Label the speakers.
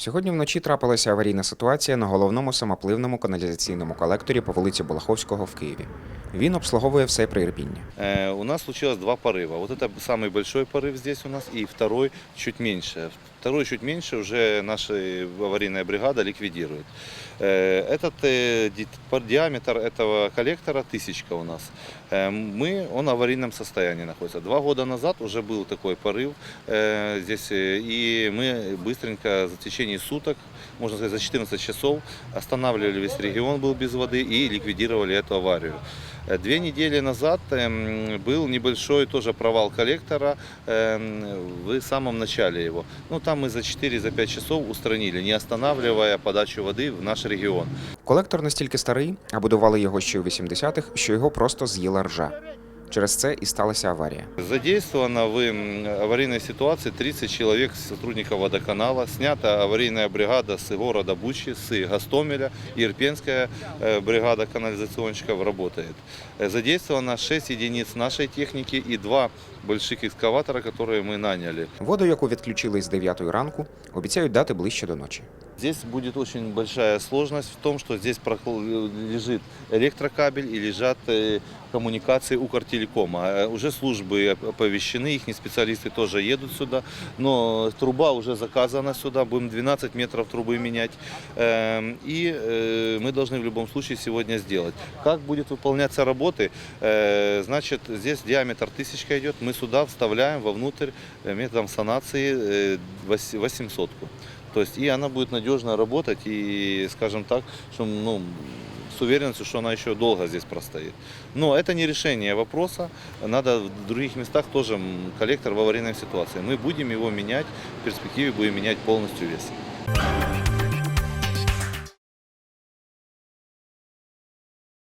Speaker 1: Сьогодні вночі трапилася аварійна ситуація на головному самопливному каналізаційному колекторі по вулиці Балаховського в Києві. Він обслуговує все Приірпіння.
Speaker 2: Э, У нас случилось два порыва. Вот это самый большой порыв здесь у нас, и второй чуть меньше. Второй чуть меньше уже наша аварийная бригада ликвидирует. Э, Этот э, ди- по- диаметр этого коллектора тысячка у нас. Э, Мы, он в аварийном состоянии находится. Два года назад уже был такой порыв э, здесь, э, и мы быстренько за течение суток, можно сказать, за 14 часов останавливали весь регион, был без воды, и ликвидировали эту аварию. Э, Две недели назад эм, был небольшой тоже провал коллектора эм, в самом начале его. Ну, там мы за 4-5 часов устранили, не останавливая подачу воды в наш регион.
Speaker 1: Колектор настільки старий, а будували його ще у 80-х, що його просто з'їла ржа. Через це і сталася аварія.
Speaker 2: Задействовано в м, аварийной ситуации 30 человек сотрудников водоканала. Снята аварийная бригада с города Бучи, с Гастомеля. Ирпенская э, бригада канализационщиков работает. Э, Задействовано 6 единиц нашей техники и два больших экскаватора, которые мы наняли.
Speaker 1: Воду, яку відключили з 9 ранку, обіцяють дати ближче до ночі.
Speaker 2: Здесь будет очень большая сложность в том, что здесь прохл- лежит электрокабель и лежат э, коммуникации Укртелекома. Э, Уже службы оповещены, их специалисты тоже едут сюда, но труба уже заказана сюда, будем 12 метров трубы менять. Эм, И э, мы должны в любом случае сегодня сделать. Как будет выполняться работы? Э, Значит, здесь диаметр тысячка идет, мы сюда вставляем вовнутрь методом санации э, вось- 800 -ку. То есть и она будет надежно работать и, скажем так, что, ну, с уверенностью, что она еще долго здесь простоит. Но это не решение вопроса. Надо в других местах тоже коллектор в аварийной ситуации. Мы будем его менять, в перспективе будем менять полностью вес.